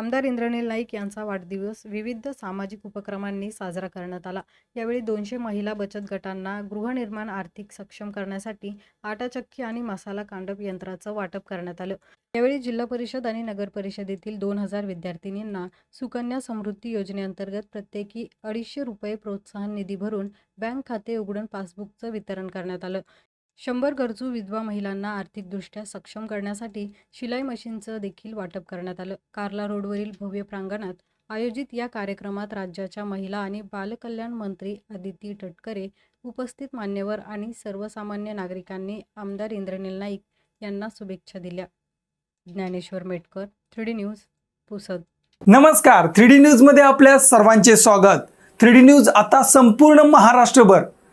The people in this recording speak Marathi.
आमदार इंद्रनील नाईक यांचा वाढदिवस विविध सामाजिक उपक्रमांनी साजरा करण्यात आला. यावेळी दोनशे महिला बचत गटांना गृहनिर्माण आर्थिक सक्षम करण्यासाठी आटाचक्की आणि मसाला कांडप यंत्राचं वाटप करण्यात आलं. यावेळी जिल्हा परिषद आणि नगर परिषदेतील दोन हजार विद्यार्थिनींना सुकन्या समृद्धी योजनेअंतर्गत प्रत्येकी अडीचशे रुपये प्रोत्साहन निधी भरून बँक खाते उघडून पासबुकचं वितरण करण्यात आलं. शंभर गरजू विधवा महिलांना आर्थिकदृष्ट्या सक्षम करण्यासाठी शिलाई मशीनचं देखील वाटप करण्यात आलं. कार्ला रोडवरील भव्य प्रांगणात आयोजित या कार्यक्रमात राज्याच्या महिला आणि बालकल्याण मंत्री आदिती टटकरे उपस्थित मान्यवर आणि सर्वसामान्य नागरिकांनी आमदार इंद्रनील नाईक यांना शुभेच्छा दिल्या. Dnyaneshwar Metkar three D news Pusad. नमस्कार. थ्री डी न्यूजमध्ये आपल्या सर्वांचे स्वागत. थ्री डी न्यूज आता संपूर्ण महाराष्ट्रभर